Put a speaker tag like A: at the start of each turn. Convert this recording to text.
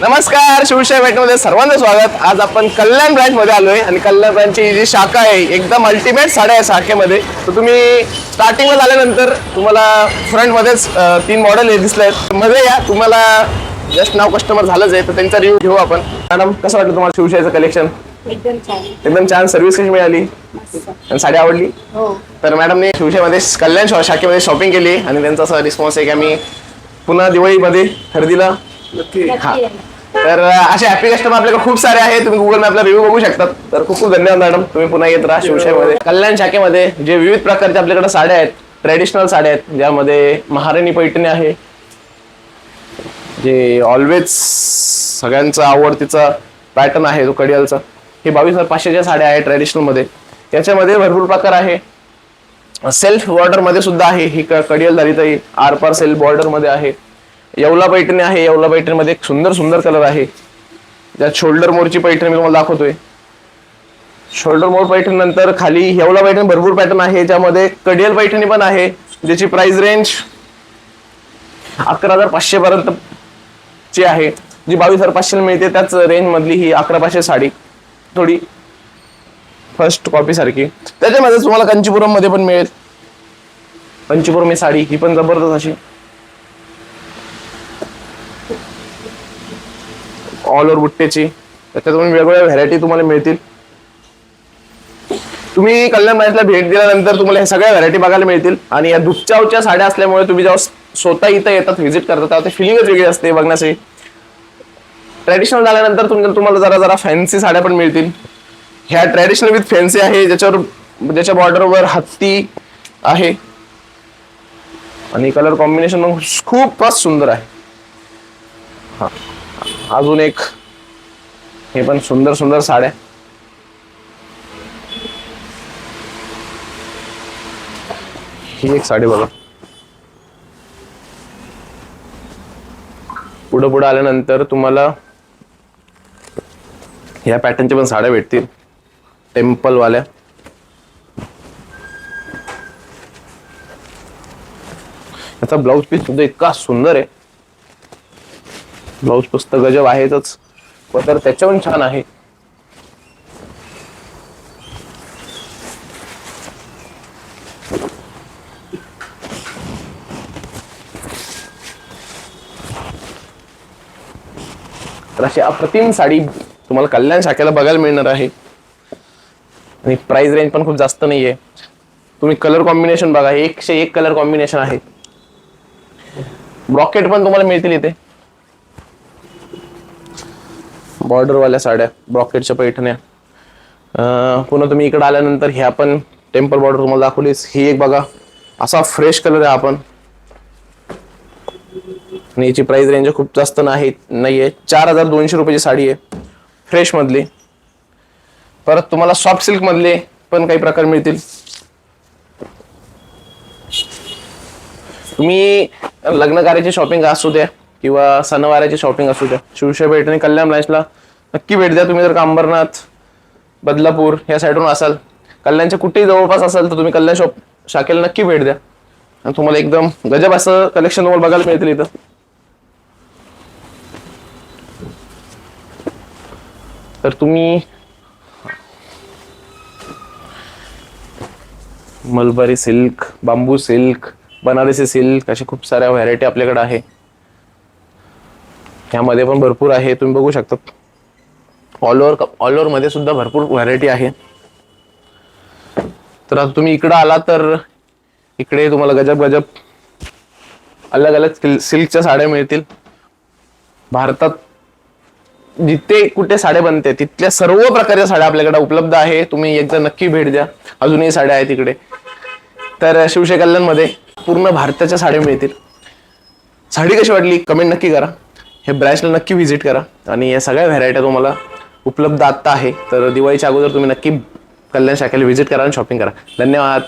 A: नमस्कार शिवशाही भेटमध्ये सर्वांचं स्वागत. आज आपण कल्याण ब्रँच मध्ये आलोय आणि कल्याण ब्रँचची जी शाखा आहे एकदम अल्टिमेट साड्या आहे शाखेमध्ये. तर तुम्ही स्टार्टिंगला झाल्यानंतर तुम्हाला फ्रंट मध्येच अं, तीन मॉडेल दिसले आहेत मध्ये या तुम्हाला जस्ट नाव कस्टमर झालंच आहे तर त्यांचा रिव्ह्यू घेऊ आपण. मॅडम कसं वाटलं तुम्हाला शिवशाहीचं कलेक्शन
B: एकदम छान.
A: सर्व्हिस कशी मिळाली? आणि साडी आवडली?
B: हो.
A: तर मॅडमने शिवशामध्ये कल्याण शाखेमध्ये शॉपिंग केली आणि त्यांचा असा रिस्पॉन्स आहे की आम्ही पुन्हा दिवाळीमध्ये खरेदीला
B: नक्की. आहे.
A: तर असे हॅपी कस्टमर आपल्याकडे खूप सारे आहेत. तुम्ही गुगल मॅपला रिव्ह्यू बघू शकतात. तर खूप खूप धन्यवाद मॅडम तुम्ही पुन्हा येत राहा शिवशाहीमध्ये. कल्याण शाखेमध्ये जे विविध प्रकारच्या आपल्याकडे साड्या आहेत ट्रेडिशनल साड्या आहेत ज्यामध्ये महाराणी पैठणी आहे जे ऑलवेज सगळ्यांचा आवडतीचा पॅटर्न आहे तो कडियालचा. हे बावीस हजार पाचशेच्या साड्या आहेत ट्रेडिशनलमध्ये त्याच्यामध्ये भरपूर प्रकार आहे. सेल्फ बॉर्डरमध्ये सुद्धा आहे. ही क- कडियल धारिताई आर पार सेल्फ बॉर्डरमध्ये आहे. येवला पैठणी आहे. येवला पैठणीमध्ये एक सुंदर सुंदर कलर आहे. ज्यात शोल्डर मोरची पैठणी मी तुम्हाला दाखवतोय. शोल्डर मोर पैठणी नंतर खाली येवला पैठणी भरपूर पॅटर्न आहे. ज्यामध्ये कडियल पैठणी पण आहे. ज्याची प्राइस रेंज अकरा हजार पाचशे पर्यंत ची आहे. जी बावीस हजार पाचशे मिळते त्याच रेंज मधली ही अकरा पाचशे साडी. थोडी फर्स्ट कॉपी सारखी. त्याच्यामध्ये तुम्हाला कांचीपुरममध्ये पण मिळेल. कांचीपुरम ही साडी ही पण जबरदस्त अशी. ऑल ओव्हर बुट्टेची त्याच्यातून वेगवेगळ्या व्हरायटी तुम्हाला मिळतील. तुम्ही कल्याण ब्रँचला भेट दिल्यानंतर तुम्हाला हे सगळ्या व्हरायटी बघायला मिळतील. आणि या दुपचावच्या साड्या असल्यामुळे तुम्ही जेव्हा स्वतः इथं येतात व्हिजिट करतात तेव्हा ते फिलिंगच वेगळी असते बघण्याची. ट्रॅडिशनल झाल्यानंतर तुम- तुम्हाला जरा जरा फॅन्सी साड्या पण मिळतील. ह्या ट्रॅडिशनल विथ फॅन्सी आहे ज्याच्यावर ज्याच्या बॉर्डरवर हत्ती आहे. आणि कलर कॉम्बिनेशन खूपच सुंदर आहे. हा. अजून एक. हे पण सुंदर सुंदर साड्या. ही एक साडी बघा. पुढं पुढं आल्यानंतर तुम्हाला या पॅटर्नच्या पण साड्या भेटतील. टेम्पलवाल्या याचा ब्लाऊज पीस सुद्धा इतका सुंदर आहे. ब्लाऊज पुस्तक गजब आहेतच. तर त्याच्याहून छान आहे. तर अशी अप्रतिम साडी तुम्हाला कल्याण शाखेला बघायला मिळणार आहे. आणि प्राइस रेंज पण खूप जास्त नाहीये. तुम्ही कलर कॉम्बिनेशन बघा एकशे एक कलर कॉम्बिनेशन आहे. ब्रॉकेट पण तुम्हाला मिळतील इथे. बॉर्डरवाल्या साड्या ब्रॉकेटच्या पैठण्या. पुन्हा तुम्ही इकडे आल्यानंतर ह्या पण टेम्पल बॉर्डर तुम्हाला दाखवलीच. ही एक बघा असा फ्रेश कलर आहे आपण आणि याची प्राइस रेंज खूप जास्त नाही नाहीये. चार हजार दोनशे रुपयाची साडी आहे. फ्रेश मधली. परत तुम्हाला सॉफ्ट सिल्क मधले पण काही प्रकार मिळतील. तुम्ही लग्न कार्याची शॉपिंग असू द्या किंवा सणवाराची शॉपिंग असू द्या. शिवशाही भेट आणि कल्याण ब्रांचला नक्की भेट द्या तुम्ही जर का अंबरनाथ बदलापूर या साईडवरून असाल. कल्याणच्या कुठेही जवळपास असाल तर तुम्ही कल्याण शॉप शाखेला नक्की भेट द्या. आणि तुम्हाला एकदम गजब असं कलेक्शन तुम्हाला बघायला मिळतील इथं. तर तुम्ही Malabari silk bamboo silk Banarasi silk अशा खूप साऱ्या व्हरायटी आपल्याकडे आहे. ह्यामध्ये पण भरपूर आहे तुम्ही बघू शकता ऑल ओव्हर ऑल ओव्हरमध्ये सुद्धा भरपूर व्हरायटी आहे. तर आता तुम्ही इकडं आला तर इकडे तुम्हाला गजब गजब अलग अलग सिल्कच्या साड्या मिळतील. भारतात जिथे कुठे साड्या बनते तिथल्या सर्व प्रकारच्या साड्या आपल्याकडे उपलब्ध आहे. तुम्ही एकदा नक्की भेट द्या. अजूनही साड्या आहेत तिकडे तर शिवशे कल्याणमध्ये पूर्ण भारताच्या साड्या मिळतील. साडी कशी वाटली? कमेंट नक्की करा. हे ब्रँचला नक्की व्हिजिट करा. आणि या सगळ्या व्हरायट्या तुम्हाला उपलब्ध आत्ता आहे. तर दिवाळीच्या अगोदर तुम्ही नक्की कल्याण शाखेला व्हिजिट करा आणि शॉपिंग करा. धन्यवाद.